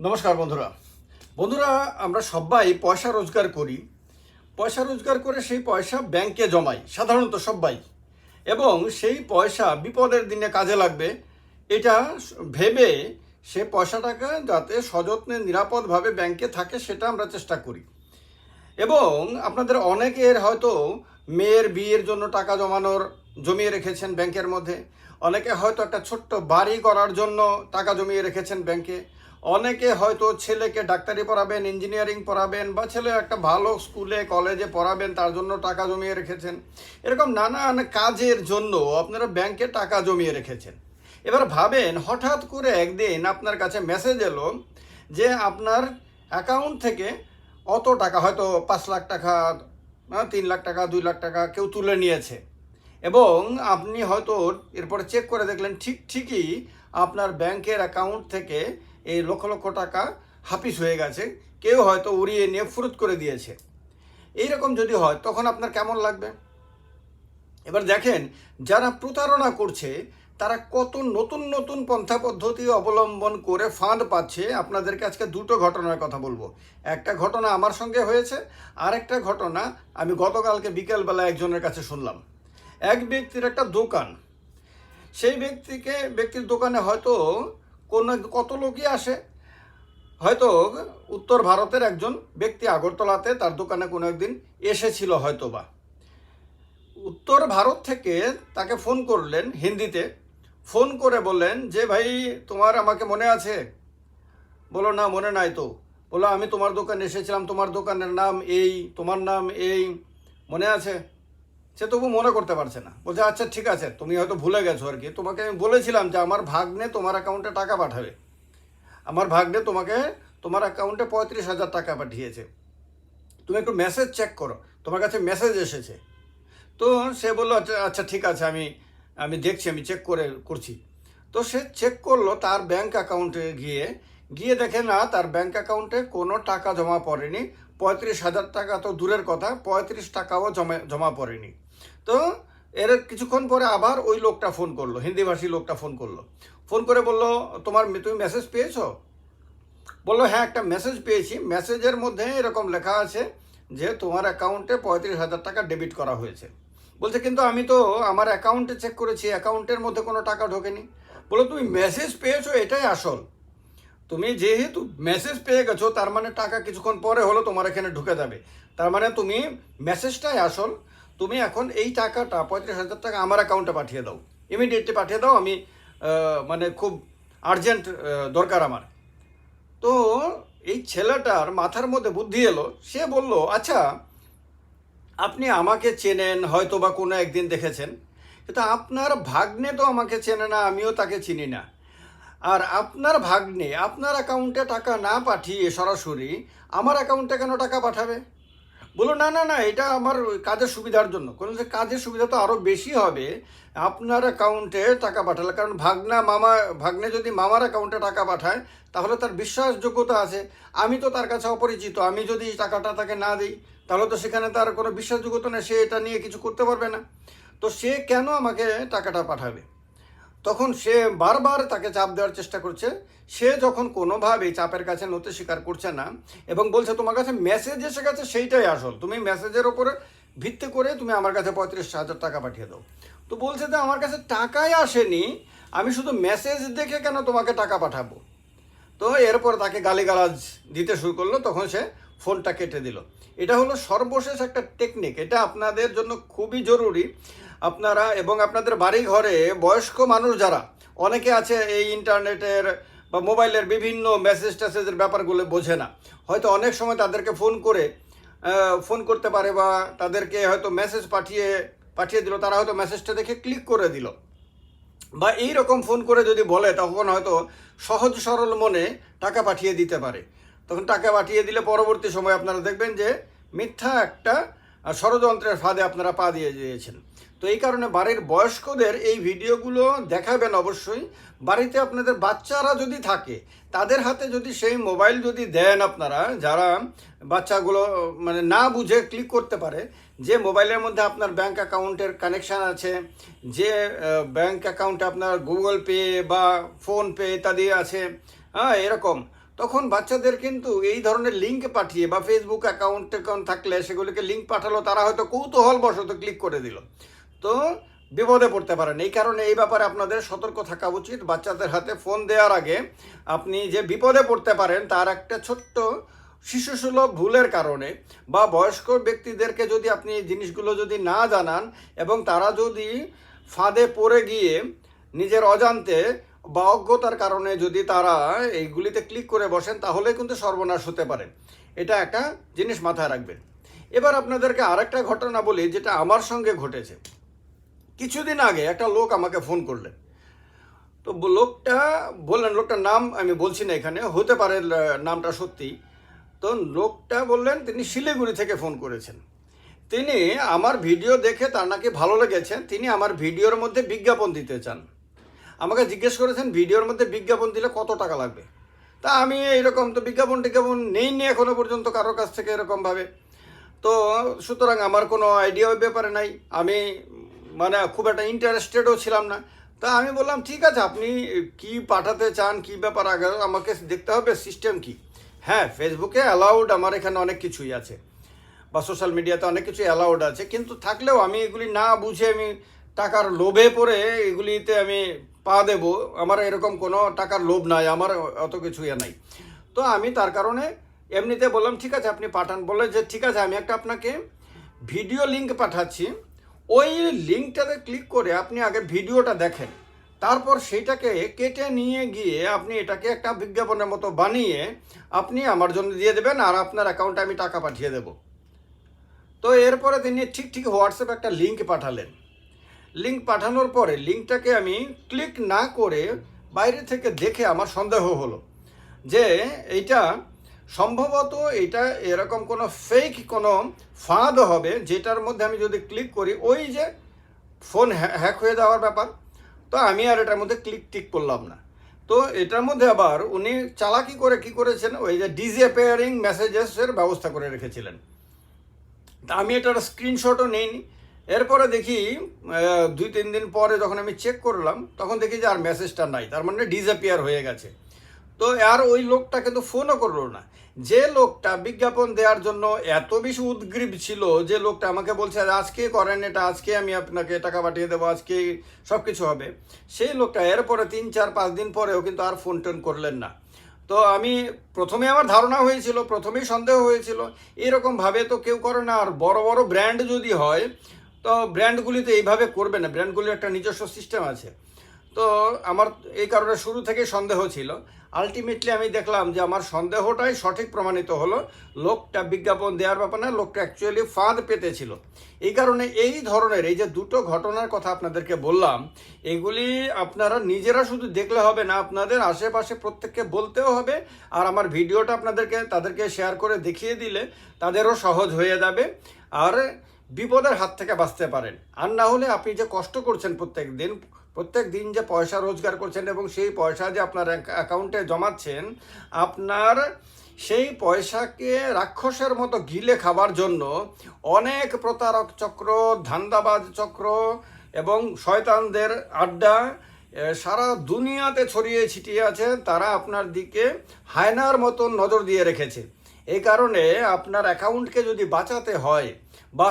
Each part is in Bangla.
নমস্কার বন্ধুরা। বন্ধুরা, আমরা সবাই পয়সা রোজগার করি। পয়সা রোজগার করে সেই পয়সা ব্যাংকে জমাই, সাধারণত সবাই। এবং সেই পয়সা বিপদের দিনে কাজে লাগবে। এটা ভেবে সে পয়সাটাকে যাতে সযত্নে, নিরাপদভাবে ব্যাংকে থাকে, সেটা আমরা চেষ্টা করি। এবং আপনাদের অনেকের হয়তো মেয়ের বিয়ের জন্য টাকা জমানোর, জমিয়ে রেখেছেন ব্যাংকের মধ্যে। অনেকে হয়তো একটা ছোট্ট বাড়ি করার জন্য টাকা জমিয়ে রেখেছেন ব্যাংকে। অনেকে হয়তো ছেলেকে ডাক্তারি পড়াবেন ইঞ্জিনিয়ারিং পড়াবেন বা ছেলে একটা ভালো স্কুলে কলেজে পড়াবেন, তার জন্য টাকা জমিয়ে রেখেছেন। এরকম নানান কাজের জন্য আপনারা ব্যাংকে টাকা জমিয়ে রেখেছেন। এবার ভাবেন, হঠাৎ করে একদিন আপনার কাছে মেসেজ এলো যে আপনার অ্যাকাউন্ট থেকে অত টাকা, হয়তো পাঁচ লাখ টাকা তিন লাখ টাকা, দুই লাখ টাকা কেউ তুলে নিয়েছে। এবং আপনি হয়তো এরপরে চেক করে দেখলেন ঠিক, ঠিকই আপনার ব্যাংকের অ্যাকাউন্ট থেকে এই লক্ষ লক্ষ টাকা হাফিস হয়ে গেছে, কেউ হয়তো উড়িয়ে নিয়ে ফুরুত করে দিয়েছে। এইরকম যদি হয়, তখন আপনার কেমন লাগবে? এবার দেখেন, যারা প্রতারণা করছে, তারা কত নতুন নতুন পন্থা পদ্ধতি অবলম্বন করে ফান্ড পাচ্ছে, আপনাদেরকে আজকে দুটো ঘটনার কথা বলব। একটা ঘটনা আমার সঙ্গে হয়েছে আর একটা ঘটনা আমি গতকালকে বিকেলবেলা একজনের কাছে শুনলাম। এক ব্যক্তির একটা দোকান। সেই ব্যক্তিকে, ব্যক্তির দোকানে হয়তো কোনো কত লোকই আসে। হয়তো উত্তর ভারতের একজন ব্যক্তি আগরতলাতে তার দোকানে কোনো একদিন এসেছিল হয়তো বা উত্তর ভারত থেকে তাকে ফোন করলেন হিন্দিতে। ফোন করে বললেন, যে ভাই, তোমার আমাকে মনে আছে? বলো না, মনে নাই তো। বলো আমি তোমার দোকানে এসেছিলাম, তোমার দোকানের নাম এই, তোমার নাম এই, মনে আছে? সে তবু মনে করতে পারছে না। বলছে আচ্ছা ঠিক আছে, তুমি হয়তো ভুলে গেছো আর কি। তোমাকে আমি বলেছিলাম যে আমার ভাগ্নে তোমার অ্যাকাউন্টে টাকা পাঠাবে। আমার ভাগ্নে তোমাকে তোমার অ্যাকাউন্টে পঁয়ত্রিশ হাজার টাকা পাঠিয়েছে। তুমি একটু মেসেজ চেক করো। তোমার কাছে মেসেজ এসেছে। তো সে বলল আচ্ছা আচ্ছা ঠিক আছে, আমি আমি দেখছি, আমি চেক করে করছি। তো সে চেক করল তার ব্যাংক অ্যাকাউন্টে গিয়ে। গিয়ে দেখে, না, তার ব্যাংক অ্যাকাউন্টে কোনো টাকা জমা পড়েনি। পঁয়ত্রিশ হাজার টাকা তো দূরের কথা, পঁয়ত্রিশ টাকাও জমা জমা পড়েনি। তো এর কিছুক্ষণ পরে আবার ওই লোকটা ফোন করল, হিন্দিভাষী লোকটা ফোন করল। ফোন করে বলল, তোমার তুমি মেসেজ পেয়েছ? বলল হ্যাঁ একটা মেসেজ পেয়েছি। মেসেজের মধ্যে এরকম লেখা আছে যে তোমার অ্যাকাউন্টে পঁয়ত্রিশ হাজার টাকা ডেবিট করা হয়েছে। বলছে, কিন্তু আমি তো আমার অ্যাকাউন্টে চেক করেছি অ্যাকাউন্টের মধ্যে কোনো টাকা ঢোকেনি। বলো তুমি মেসেজ পেয়েছ, এটাই আসল। তুমি যেহেতু মেসেজ পেয়ে গেছো, তার মানে টাকা কিছুক্ষণ পরে হলো তোমার এখানে ঢুকে যাবে। তার মানে তুমি মেসেজটাই আসল। তুমি এখন এই টাকাটা, পঁয়ত্রিশ হাজার টাকা আমার অ্যাকাউন্টে পাঠিয়ে দাও। ইমিডিয়েটলি পাঠিয়ে দাও, আমি মানে খুব আর্জেন্ট দরকার আমার। তো এই ছেলেটার মাথার মধ্যে বুদ্ধি এলো, সে বলল আচ্ছা আপনি আমাকে চেনেন হয়তো বা কোনো একদিন দেখেছেন, কিন্তু আপনার ভাগ্নে তো আমাকে চেনে না, আমিও তাকে চিনি না। আর আপনার ভাগ্নে আপনার অ্যাকাউন্টে টাকা না পাঠিয়ে সরাসরি আমার অ্যাকাউন্টে কেন টাকা পাঠাবে? বলো না না না, এটা আমার কাজের সুবিধার জন্য। কোনো যে, কাজের সুবিধা তো আরও বেশি হবে আপনার অ্যাকাউন্টে টাকা পাঠালে। কারণ ভাগনা মামা, ভাগ্নে যদি মামার অ্যাকাউন্টে টাকা পাঠায়, তাহলে তার বিশ্বাসযোগ্যতা আছে। আমি তো তার কাছে অপরিচিত, আমি যদি টাকাটা তাকে না দিই, তাহলে তো সেখানে তার কোনো বিশ্বাসযোগ্যতা নেই, সে এটা নিয়ে কিছু করতে পারবে না। তো সে কেন আমাকে টাকাটা পাঠাবে? তখন সে বারবার তাকে চাপ দেওয়ার চেষ্টা করছে। সে যখন কোনোভাবেই চাপের কাছে নতে স্বীকার করছে না এবং বলছে, তোমার কাছে মেসেজ এসে গেছে, সেইটাই আসল। তুমি মেসেজের ওপরে ভিত্তি করে তুমি আমার কাছে পঁয়ত্রিশ হাজার টাকা পাঠিয়ে দাও। তো বলছে যে, আমার কাছে টাকাই আসেনি, আমি শুধু মেসেজ দেখে কেন তোমাকে টাকা পাঠাবো? তো এরপর তাকে গালিগালাজ দিতে শুরু করল, তখন সে ফোনটা কেটে দিল। এটা হলো সর্বশেষ একটা টেকনিক এটা আপনাদের জন্য খুবই জরুরি। আপনারা এবং আপনাদের বাড়ি ঘরে বয়স্ক মানুষ যারা, অনেকে আছে এই ইন্টারনেটের বা মোবাইলের বিভিন্ন মেসেজ টেসেজের ব্যাপারগুলো বোঝে না। হয়তো অনেক সময় তাদেরকে ফোন করে ফোন করতে পারে বা তাদেরকে হয়তো মেসেজ পাঠিয়ে পাঠিয়ে দিল, তারা হয়তো মেসেজটা দেখে ক্লিক করে দিল। বা এই রকম ফোন করে যদি বলে, তখন হয়তো সহজ সরল মনে টাকা পাঠিয়ে দিতে পারে। তখন টাকা পাঠিয়ে দিলে পরবর্তী সময় আপনারা দেখবেন যে মিথ্যা একটা ষড়যন্ত্রের ফাঁদে আপনারা পা দিয়ে দিয়েছেন। তো এই কারণে বাড়ির বয়স্কদের এই ভিডিওগুলো দেখাবেন অবশ্যই। বাড়িতে আপনাদের বাচ্চারা যদি থাকে, তাদের হাতে যদি সেই মোবাইল যদি দেন আপনারা, যারা বাচ্চাগুলো মানে না বুঝে ক্লিক করতে পারে, যে মোবাইলের মধ্যে আপনার ব্যাংক অ্যাকাউন্টের কানেকশান আছে, যে ব্যাংক অ্যাকাউন্টে আপনার গুগল পে বা ফোন পে ইত্যাদি আছে হ্যাঁ এরকম, তখন বাচ্চাদের কিন্তু এই ধরনের লিঙ্ক পাঠিয়ে বা ফেসবুক অ্যাকাউন্ট অ্যাকাউন্ট থাকলে সেগুলিকে লিঙ্ক পাঠালো, তারা হয়তো কৌতূহল কৌতূহলবশত ক্লিক করে দিল। তো বিপদে পড়তে পারেন। এই কারণে এই ব্যাপারে আপনাদের সতর্ক থাকা উচিত। বাচ্চাদের হাতে ফোন দেওয়ার আগে আপনি যে বিপদে পড়তে পারেন, তার একটা ছোট্ট শিশুসুলভ ভুলের কারণে বা বয়স্ক ব্যক্তিদেরকে যদি আপনি জিনিসগুলো যদি না জানান এবং তারা যদি ফাঁদে পড়ে গিয়ে নিজের অজান্তে বা অজ্ঞতার কারণে যদি তারা এইগুলিতে ক্লিক করে বসেন, তাহলে কিন্তু সর্বনাশ হতে পারে। এটা একটা জিনিস মাথায় রাখবেন। এবার আপনাদেরকে আরেকটা ঘটনা বলি, যেটা আমার সঙ্গে ঘটেছে। কিছুদিন আগে একটা লোক আমাকে ফোন করলেন। তো লোকটা বললেন, লোকটার নাম আমি বলছি না এখানে, হতে পারে নামটা সত্যি। তো লোকটা বললেন, তিনি শিলিগুড়ি থেকে ফোন করেছেন। তিনি আমার ভিডিও দেখে তার নাকি ভালো লেগেছে, তিনি আমার ভিডিওর মধ্যে বিজ্ঞাপন দিতে চান। আমাকে জিজ্ঞেস করেছেন, ভিডিওর মধ্যে বিজ্ঞাপন দিলে কত টাকা লাগবে? তা আমি এইরকম তো বিজ্ঞাপন টিজ্ঞাপন নেই নি এখনও পর্যন্ত কারোর কাছ থেকে এরকমভাবে। তো সুতরাং আমার কোনো আইডিয়া ব্যাপারে নাই। আমি মানে খুব একটা ইন্টারেস্টেডও ছিলাম না। তা আমি বললাম, ঠিক আছে, আপনি কি পাঠাতে চান, কি ব্যাপার আগে আমাকে দেখতে হবে সিস্টেম কি? হ্যাঁ ফেসবুকে অ্যালাউড আমার এখানে অনেক কিছুই আছে। বা সোশ্যাল মিডিয়াতে অনেক কিছু অ্যালাউড আছে। কিন্তু থাকলেও আমি এগুলি না বুঝে আমি টাকার লোভে পড়ে এগুলিতে আমি পা দেব। আমার এরকম কোনো টাকার লোভ নাই, আমার অত কিছু ইয়ে নাই। তো আমি তার কারণে এমনিতে বললাম, ঠিক আছে, আপনি পাঠান। বলে যে, ঠিক আছে, আমি একটা আপনাকে ভিডিও লিঙ্ক পাঠাচ্ছি। ওই লিঙ্কটাতে ক্লিক করে আপনি আগে ভিডিওটা দেখেন। তারপর সেইটাকে কেটে নিয়ে গিয়ে আপনি এটাকে একটা বিজ্ঞাপনের মতো বানিয়ে আপনি আমার জন্য দিয়ে দেবেন আর আপনার অ্যাকাউন্টে আমি টাকা পাঠিয়ে দেবো। তো এরপরে তিনি ঠিক ঠিক হোয়াটসঅ্যাপে একটা লিঙ্ক পাঠালেন। লিঙ্ক পাঠানোর পরে লিঙ্কটাকে আমি ক্লিক না করে বাইরে থেকে দেখে আমার সন্দেহ হলো যে এইটা সম্ভবত এটা এরকম কোনো ফেক কোনো ফাঁদ হবে যেটার মধ্যে আমি যদি ক্লিক করি, ওই যে ফোন হ্যাক হয়ে যাওয়ার ব্যাপার, তো আমি আর এটার মধ্যে ক্লিক টিক করলাম না। তো এটার মধ্যে আবার উনি চালাকি করে কি করেছেন, ওই যে ডিজেপেয়ারিং মেসেজেসের ব্যবস্থা করে রেখেছিলেন। তা আমি এটার স্ক্রিনশটও নেইনি। এরপরে দেখি দুই তিন দিন পরে যখন আমি চেক করলাম, তখন দেখি যে আর মেসেজটা নাই, তার মানে ডিসঅ্যাপিয়ার হয়ে গেছে। তো আর ওই লোকটা কিন্তু ফোনও করল না। যে লোকটা বিজ্ঞাপন দেওয়ার জন্য এত বেশি উদ্গ্রীব ছিল যে লোকটা আমাকে বলছে "আজ আজকে করেন এটা, আজকে আমি আপনাকে টাকা পাঠিয়ে দেবো, আজকে সব কিছু হবে। সেই লোকটা এরপরে তিন, চার, পাঁচ দিন পরেও কিন্তু আর ফোন টোন করলেন না। তো আমি প্রথমে আমার ধারণা হয়েছিল, প্রথমেই সন্দেহ হয়েছিল এরকমভাবে তো কেউ করে না। আর বড় বড় ব্র্যান্ড যদি হয়, তো ব্র্যান্ডগুলি তো এইভাবে করবে না। ব্র্যান্ডগুলির একটা নিজস্ব সিস্টেম আছে। তো আমার এই কারণে শুরু থেকে সন্দেহ ছিল। আলটিমেটলি আমি দেখলাম যে আমার সন্দেহটাই সঠিক প্রমাণিত হলো। লোকটা বিজ্ঞাপন দেওয়ার ব্যাপার না, লোকটা অ্যাকচুয়ালি ফাঁদ পেতেছিল। এই কারণে এই ধরনের এই যে দুটো ঘটনার কথা আপনাদেরকে বললাম, এগুলি আপনারা নিজেরা শুধু দেখলে হবে না, আপনাদের আশেপাশে প্রত্যেককে বলতেও হবে। আর আমার ভিডিওটা আপনাদেরকে, তাদেরকে শেয়ার করে দেখিয়ে দিলে তাদেরও সহজ হয়ে যাবে। আর বিপদের হাত থেকে বাঁচতে পারেন। আর না হলে আপনি যে কষ্ট করছেন প্রত্যেক দিন প্রত্যেক দিন যে পয়সা রোজগার করছেন এবং সেই পয়সা যে আপনার অ্যাকাউন্টে জমাচ্ছেন, আপনার সেই পয়সাকে রাক্ষসের মতো গিলে খাবার জন্য অনেক প্রতারক চক্র, ধান্দাবাজ চক্র এবং শয়তানদের আড্ডা সারা দুনিয়াতে ছড়িয়ে ছিটিয়ে আছে, তারা আপনার দিকে হায়নার মতন নজর দিয়ে রেখেছে। এই কারণে আপনার অ্যাকাউন্টকে যদি বাঁচাতে হয় বা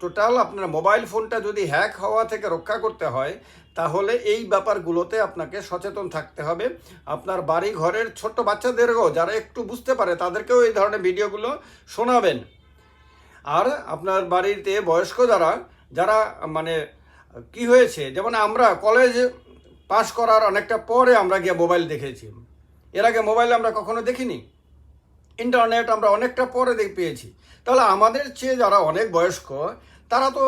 টোটাল আপনার মোবাইল ফোনটা যদি হ্যাক হওয়া থেকে রক্ষা করতে হয় তাহলে এই ব্যাপারগুলোতে আপনাকে সচেতন থাকতে হবে। আপনার বাড়ি ঘরের ছোট্ট বাচ্চাদেরও যারা একটু বুঝতে পারে, তাদেরকেও এই ধরনের ভিডিওগুলো শোনাবেন। আর আপনার বাড়িতে বয়স্ক যারা যারা মানে কি হয়েছে, যেমন আমরা কলেজ পাশ করার অনেকটা পরে আমরা গিয়ে মোবাইল দেখেছি। এর আগে মোবাইল আমরা কখনো দেখিনি। ইন্টারনেট আমরা অনেকটা পরে দেখ পেয়েছি। তাহলে আমাদের চেয়ে যারা অনেক বয়স্ক, তারা তো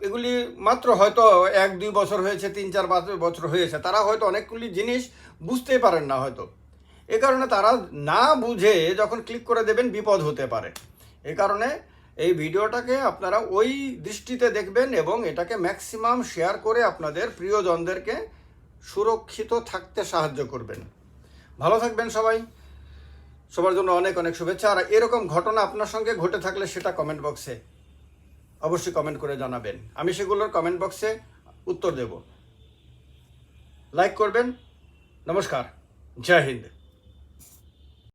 এগুলি মাত্র হয়তো এক, দুই বছর হয়েছে, তিন, চার পাঁচ বছর হয়েছে। তারা হয়তো অনেকগুলি জিনিস বুঝতেই পারেন না হয়তো। এ কারণে তারা না বুঝে যখন ক্লিক করে দেবেন, বিপদ হতে পারে। এ কারণে এই ভিডিওটাকে আপনারা ওই দৃষ্টিতে দেখবেন এবং এটাকে ম্যাক্সিমাম শেয়ার করে আপনাদের প্রিয়জনদেরকে সুরক্ষিত থাকতে সাহায্য করবেন। ভালো থাকবেন সবাই। সবার জন্য অনেক অনেক শুভেচ্ছা। আর এরকম ঘটনা আপনার সঙ্গে ঘটে থাকলে সেটা কমেন্ট বক্সে অবশ্যই কমেন্ট করে জানাবেন। আমি সেগুলোর কমেন্ট বক্সে উত্তর দেব। লাইক করবেন। নমস্কার। জয় হিন্দ।